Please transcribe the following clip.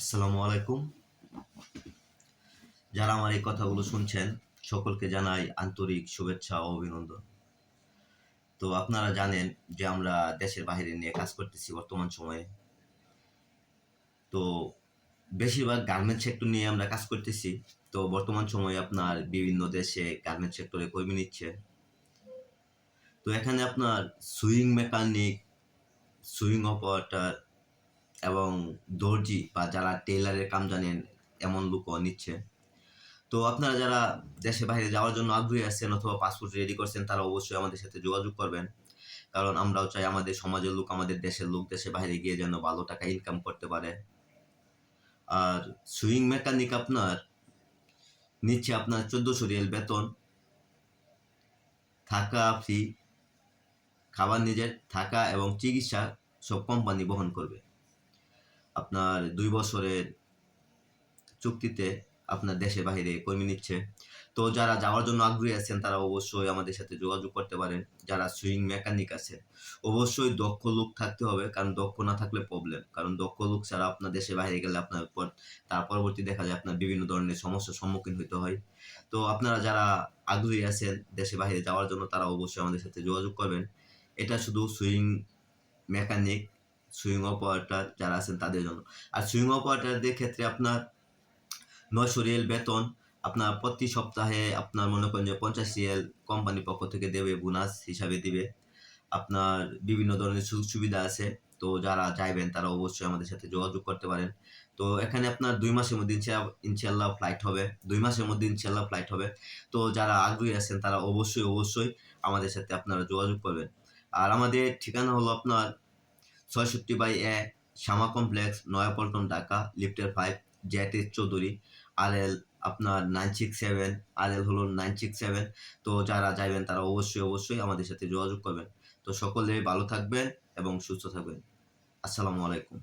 আসসালামু আলাইকুম। যারা আমার এই কথাগুলো শুনছেন, সকলকে জানাই আন্তরিক শুভেচ্ছা ও অভিনন্দন। তো আপনারা জানেন যে আমরা দেশের বাইরে নিয়ে কাজ করতেছি বর্তমান সময়ে। তো বেশিরভাগ গার্মেন্ট সেক্টর নিয়ে আমরা কাজ করতেছি। তো বর্তমান সময়ে আপনার বিভিন্ন দেশে গার্মেন্ট সেক্টরে কর্মী নিচ্ছে। তো এখানে আপনার সুইং মেকানিক সুইং অপারেটর এবং দর্জি বা যারা টেইলারের কাম জানেন, এমন লোকও নিচ্ছে। তো আপনারা যারা দেশে বাইরে যাওয়ার জন্য আগ্রহী আছেন অথবা পাসপোর্ট রেডি করছেন, তারা অবশ্যই আমাদের সাথে যোগাযোগ করবেন। কারণ আমরাও চাই আমাদের সমাজের লোক, আমাদের দেশের লোক দেশে বাইরে গিয়ে যেন ভালো টাকা ইনকাম করতে পারে। আর সুইং মেকানিক আপনার নিচ্ছে আপনার চোদ্দোশো রিয়েল বেতন। থাকা ফ্রি খাবার নিজের, থাকা এবং চিকিৎসা সব কোম্পানি বহন করবে। আপনার দুই বছরের চুক্তিতে আপনার দেশে বাইরে কর্মী নিচ্ছে। তো যারা যাওয়ার জন্য আগ্রহী আছেন, তারা অবশ্যই আমাদের সাথে যোগাযোগ করতে পারেন। যারা সুইং মেকানিক আছে অবশ্যই দক্ষ লোক থাকতে হবে, কারণ দক্ষ না থাকলে প্রবলেম কারণ দক্ষ লোক ছাড়া আপনার দেশে বাইরে গেলে আপনার পর তার পরবর্তী দেখা যায় আপনার বিভিন্ন ধরনের সমস্যার সম্মুখীন হতে হয়। তো আপনারা যারা আগ্রহী আছেন দেশে বাইরে যাওয়ার জন্য, তারা অবশ্যই আমাদের সাথে যোগাযোগ করবেন। এটা শুধু সুইং মেকানিক সুইং অপারেটর যারা আছেন তাদের জন্য। আর সুইং অপারেটরদের ক্ষেত্রে আপনার নয়শো রিয়েল বেতন, আপনার প্রতি সপ্তাহে আপনার মনে করেন যে পঞ্চাশ রিয়েল কোম্পানির পক্ষ থেকে দেবে, বোনাস হিসাবে দিবে। আপনার বিভিন্ন ধরনের সুযোগ সুবিধা আছে, তো যারা চাইবেন তারা অবশ্যই আমাদের সাথে যোগাযোগ করতে পারেন। তো এখানে আপনার দুই মাসের মধ্যে ইনশা- ইনশাল্লাহ ফ্লাইট হবে। দুই মাসের মধ্যে ইনশাল্লাহ ফ্লাইট হবে। তো যারা আগ্রহী আছেন তারা অবশ্যই অবশ্যই আমাদের সাথে আপনারা যোগাযোগ করবেন। আর আমাদের ঠিকানা হলো আপনার ছয়ষট্টি by A, Shyama complex, Naya Paltan Dhaka, লিফটের five Z S Chowdhury R L আপনার nine six seven R L হলো নাইন সিক্স সেভেন তো যারা যাইবেন তারা অবশ্যই অবশ্যই আমাদের সাথে যোগাযোগ করবেন। তো সকলে ভালো থাকবেন এবং সুস্থ থাকবেন। আসসালামু আলাইকুম।